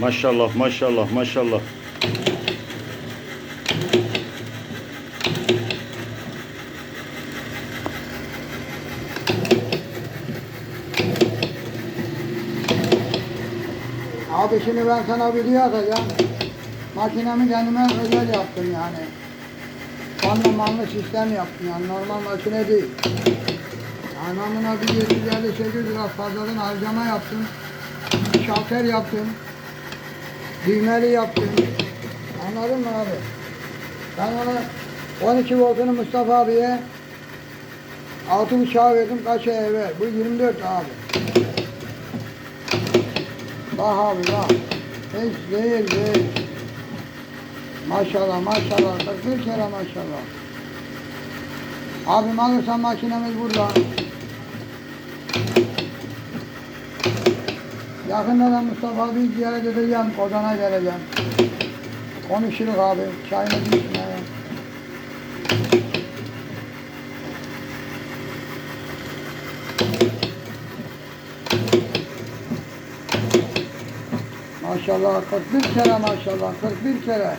Maşallah maşallah maşallah. Abi şimdi ben sana video atacağım. Makinemi kendime özel yaptım yani. Kanlı manlı sistem yaptım yani normal makine değil. Buna bir 750 800 lira fazladan harcama yaptım. Şalter yaptım. Düğmeli yaptım. Anladın mı abi? Ben ona 12 voltunu Mustafa abiye 6 uçağı verdim kaç evvel. Bu 24 abi. Bak abi bak. Hiç değil değil. Maşallah maşallah. 41 kere maşallah. Abim alırsan makinemiz burada. Yakında da Mustafa abi ziyaret edeceğim. Kozana geleceğim. Konuşuruz abi. Çayını içmeye. Maşallah 41 kere maşallah 41 kere.